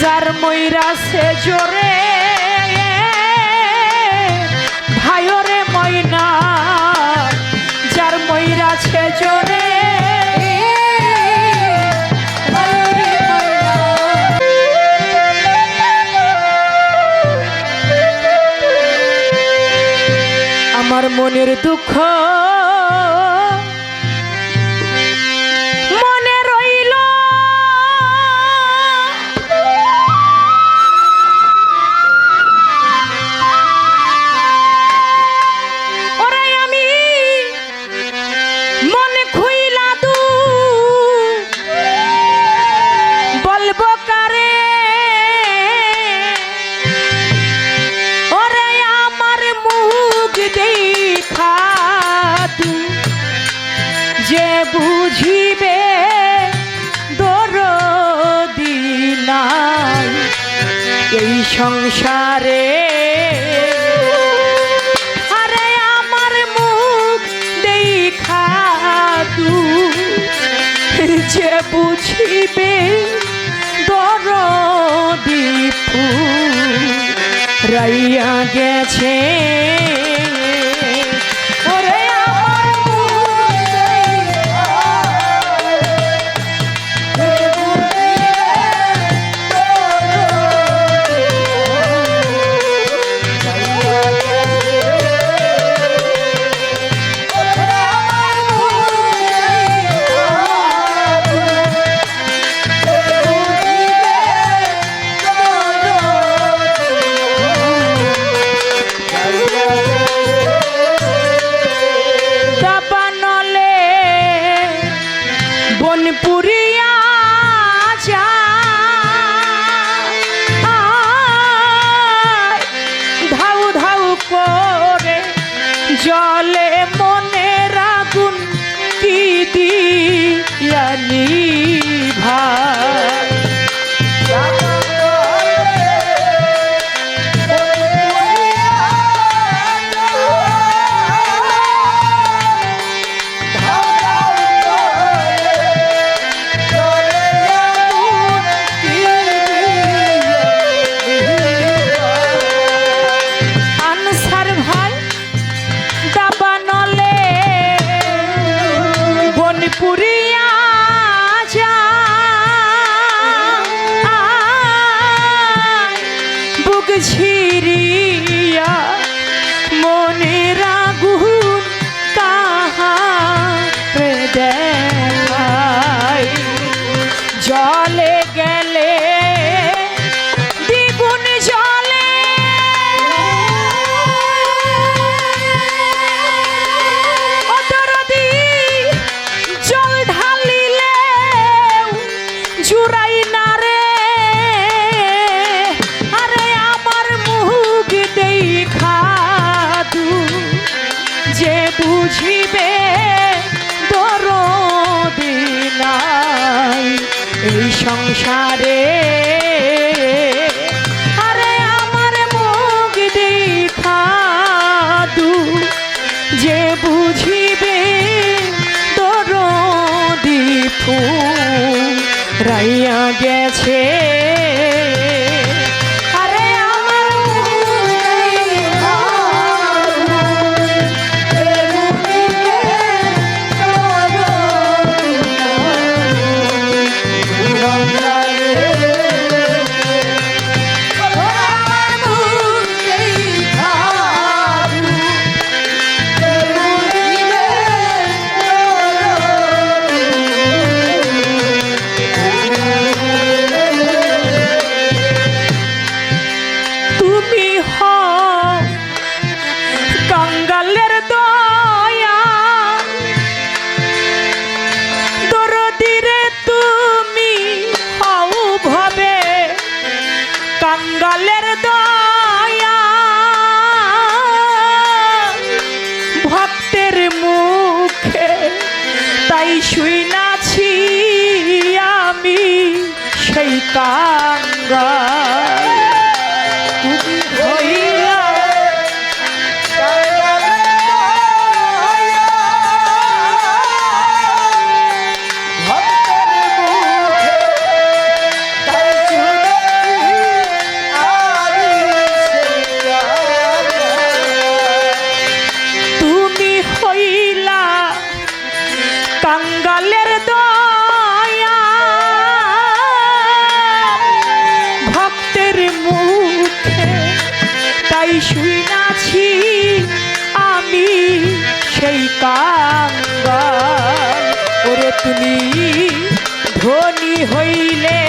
যার ময়রা সে জোরে। ভাইরে ময়না যার ময়রা সে জোরে। আমার মনের দুঃখ সংসারে। আরে আমার মুখ দেখা তু যে বুঝিবে দরদি রাইয়া গেছে। por isso. শুই নাছি আমি সেই কাঙ্গা ওরে তুমি ধনী হইলে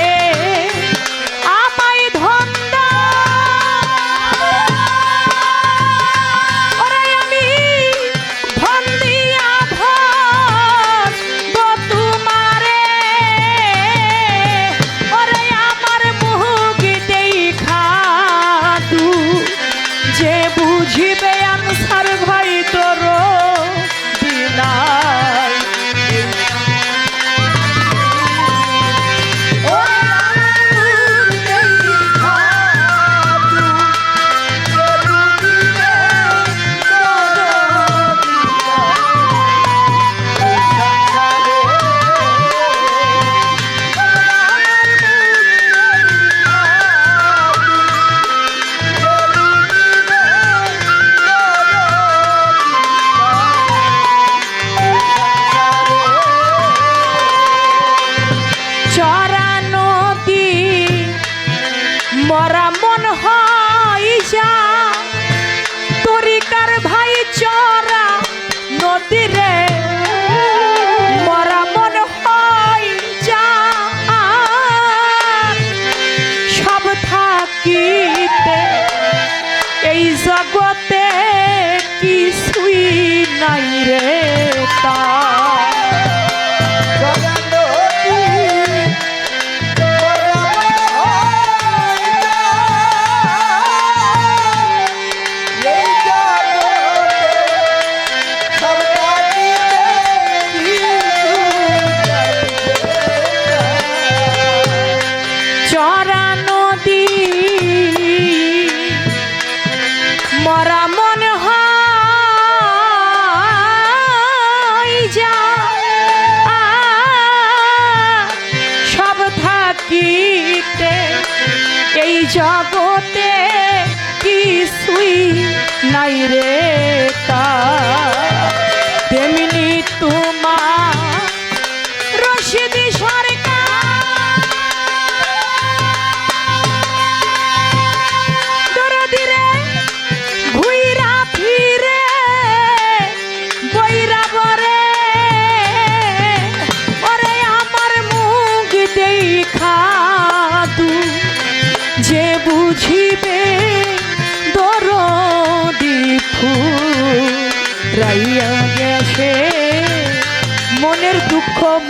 রে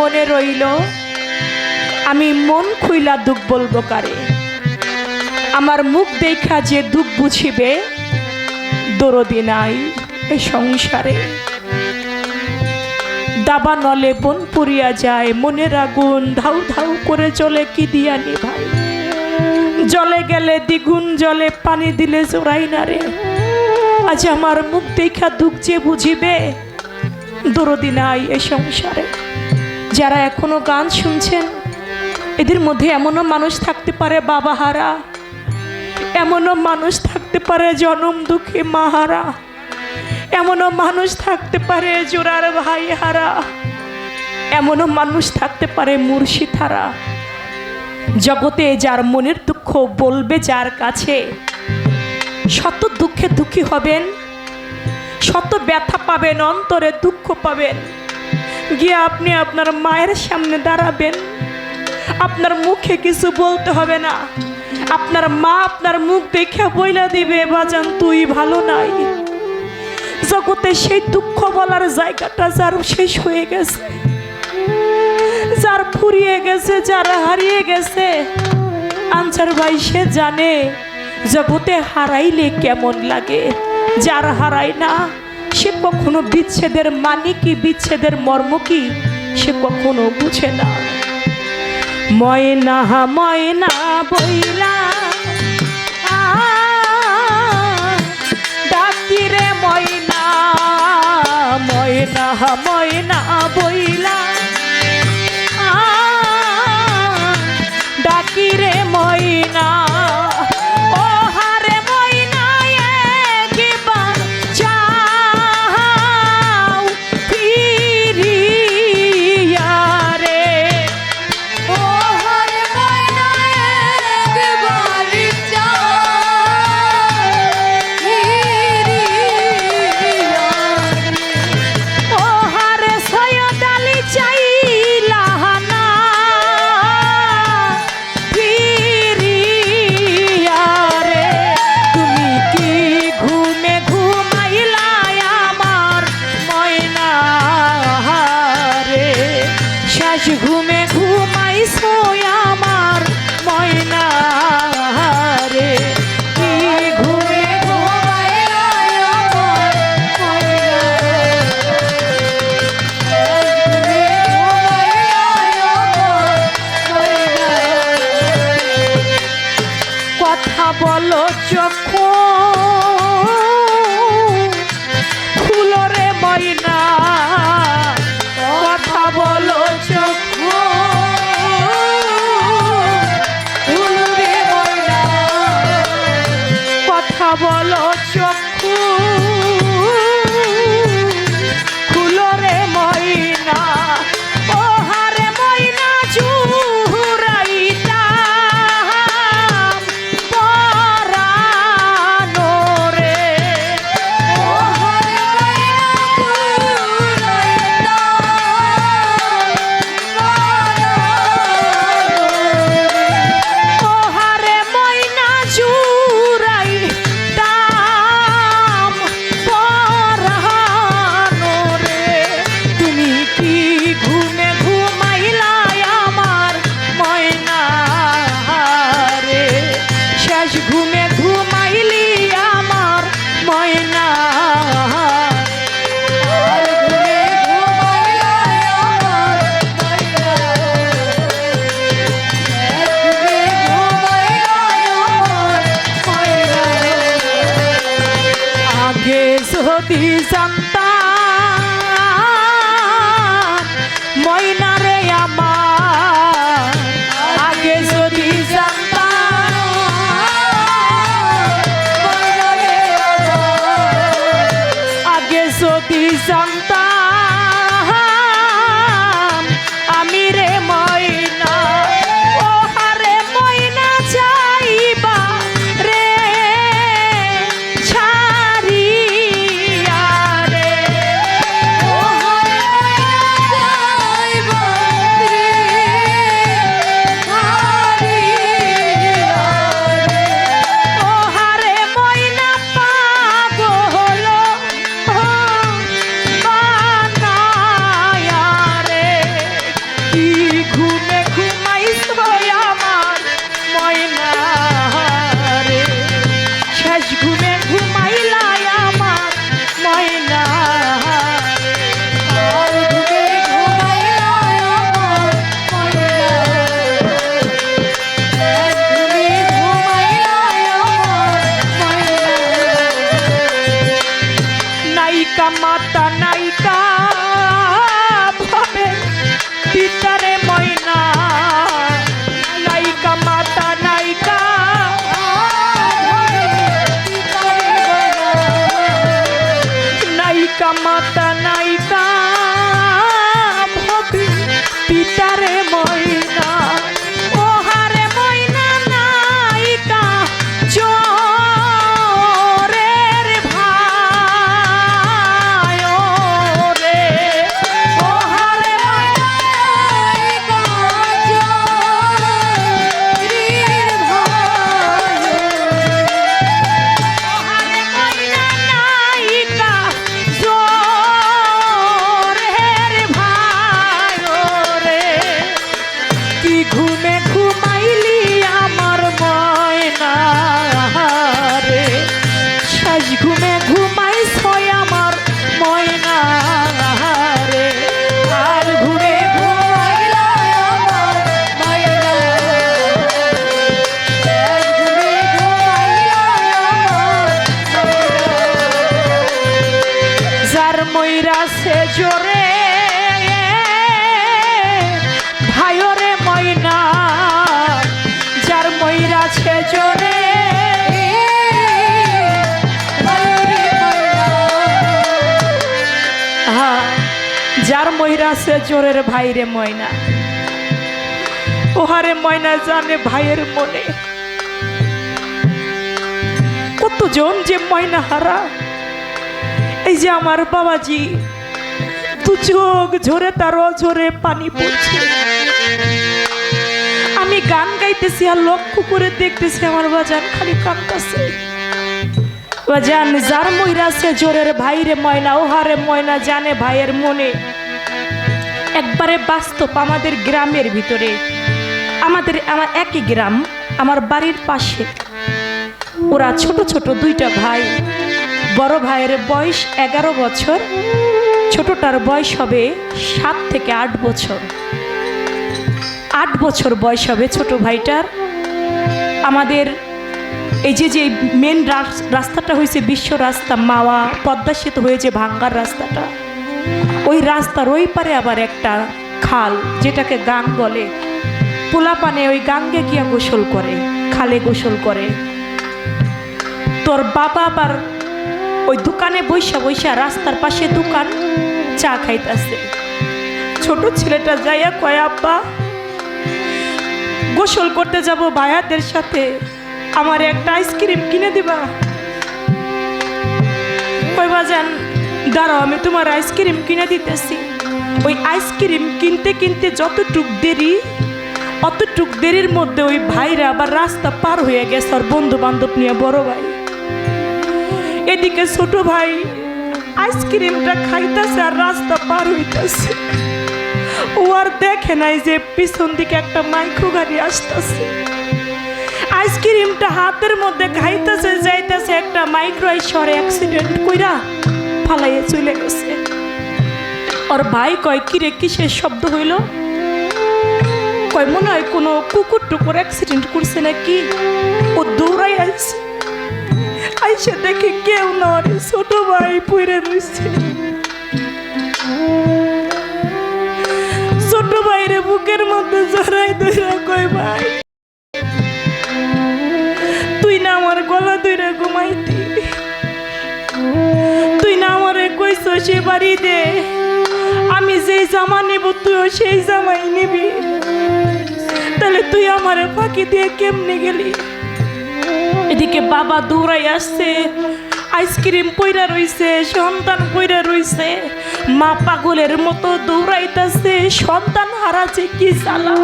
মনে রইল, আমি মন খুইলা দুঃখ বলব কারে? আমার মুখ দেখা যে দুঃখ বুঝিবে, দরদি নাই এ সংসারে। দাবা নলে বন পুরিয়া যায়, মনের আগুন ধাউ ধাউ করে চলে কি দিয়া নি ভাই জলে গেলে দ্বিগুণ জলে পানি দিলে জোড়াই না রে। আজ আমার মুখ দেখা দুঃখ যে বুঝিবে, দরদি নাই এ সংসারে। যারা এখনও গান শুনছেন, এদের মধ্যে এমনও মানুষ থাকতে পারে বাবা হারা, এমনও মানুষ থাকতে পারে জনম দুঃখী মাহারা এমনও মানুষ থাকতে পারে জোড়ার ভাই হারা, এমনও মানুষ থাকতে পারে মুর্শিদ হারা। জগতে যার মনের দুঃখ বলবে যার কাছে, শত দুঃখে দুঃখী হবেন, শত ব্যথা পাবেন, অন্তরে দুঃখ পাবেন। গিয়ে আপনি আপনার মায়ের সামনে দাঁড়াবেন। আপনার মুখে কিছু বলতে হবে না। আপনার মা আপনার মুখ দেখে বইলা দিবে, বাজান, তুই ভালো নাই। জগতে সেই দুঃখ বলার জায়গাটা যার শেষ হয়ে গেছে। যার ফুরিয়ে গেছে, যার হারিয়ে গেছে। আনসার ভাই, সে জানে জগতে হারাইলে কেমন লাগে। যার হারায় না সে কখনো বিচ্ছেদের মানে কি? বিচ্ছেদের মর্ম কি? সে কখনো বুঝে না। ময়না ময়না বইলা ডাকিরে ময়না ময়না ময়না বইলা। যার ময়রা সে জোরের ভাইরে ময়না। ওহারে ময়না জানে ভাইয়ের মনে। কতজন যে ময়না হারা। এই যে আমার বাবাজি, দু চোখ ঝরে তার ঝরে পানি পড়ছে। আমি গান গাইতেছি আর লক্ষ্য করে দেখতেছি আমার বাজান খালি কাঁদতেছে। বাজান, যার ময়রা সে জোরের ভাইরে ময়না, ওহারে ময়না জানে ভাইয়ের মনে। একবারে বাস্তব আমাদের গ্রামের ভিতরে। আমাদের আমার একই গ্রাম, আমার বাড়ির পাশে। ওরা ছোট ছোট দুইটা ভাই। বড় ভাইয়ের বয়স এগারো বছর, ছোটটার বয়স হবে সাত থেকে আট বছর। আট বছর বয়স হবে ছোট ভাইটার। আমাদের এই যে যে মেন রাস্তাটা হয়েছে বিশ্ব রাস্তা, মাওয়া, পদ্মা সেতু হয়েছে ভাঙ্গার রাস্তাটা। ওই রাস্তার ওই পারে আবার একটা খাল, যেটাকে গাং বলে। পোলাপানে ওই গাঙ্গে গিয়া গোসল করে, খালে গোসল করে। তোর বাবা আবার ওই দোকানে বৈশা বৈশা রাস্তার পাশে দোকান, চা খাইতেছে। ছোট ছেলেটা যাইয়া কয়, আব্বা, গোসল করতে যাব ভাইয়াদের সাথে। আমার একটা আইসক্রিম কিনে দিবা। কই বাজান দাঁড়াও, আমি তোমার আইসক্রিম কিনে দিতেছি। ওই আইসক্রিম কিনতে কিনতে যতটুক দেরি, অতটুক দেরির মধ্যে ওই ভাইরা আবার রাস্তা পার হয়ে গেছে আর বন্ধু বান্ধব নিয়ে বড় ভাই। এদিকে ছোট ভাই আইসক্রিমটা খাইতেছে আর রাস্তা পার হইতেছে। ও আর দেখে নাই যে পিছন দিকে একটা মাইক্রো গাড়ি আসতেছে। আইসক্রিমটা হাতের মধ্যে খাইতেছে, যাইতেছে একটা মাইক্রো সরে অ্যাক্সিডেন্ট কইরা। ফালাইয়ে চলে গেছে। ওর ভাই কয় কিরে কিসের শব্দ হইল? কয়, মনে হয় কোনো কুকুর টুকুর অ্যাক্সিডেন্ট করছে নাকি? ও দৌড়াই আইছে। আইসে দেখে কেউ না রে ছোট ভাই পুইরে রয়েছে। ছোট ভাইরে বুকের মধ্যে জড়াই ধইরা কয়, ভাই, তুই না আমার গলা ধইরা ঘুমাইতি। সে বাড়ি দে আমি যেই জামা নেব, তুইও সেই জামাই নিবি। তাহলে তুই আমারে ফাঁকি দিয়ে কেমনে গেলি? এদিকে বাবা দৌড়াই আসছে। আইসক্রিম পইরা রইছে, সন্তান পইরা রইছে। মা পাগলের মতো দৌড়াইতাছে, সন্তান হারাছে কি জ্বালা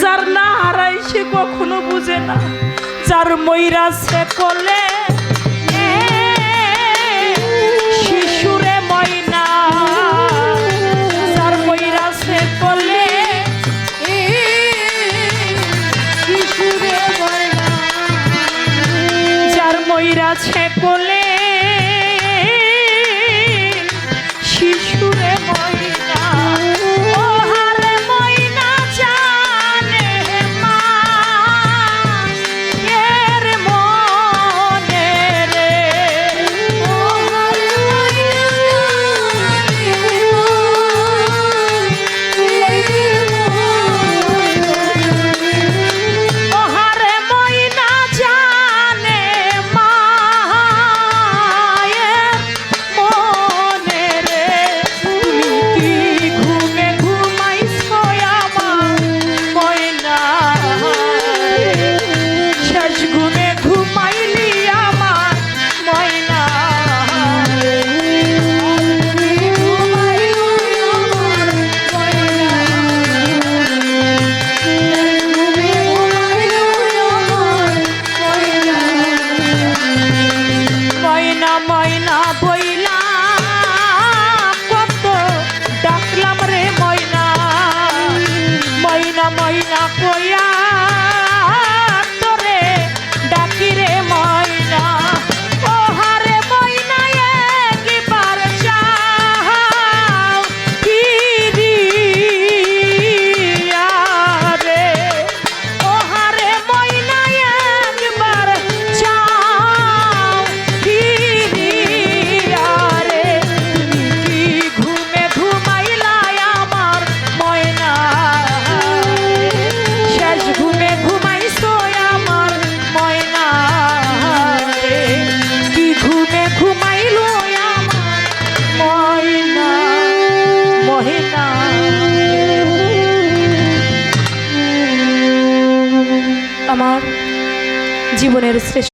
যার না হারাই সে কখনো বুঝে না। যার ময়রা সে করলে ময়রা সে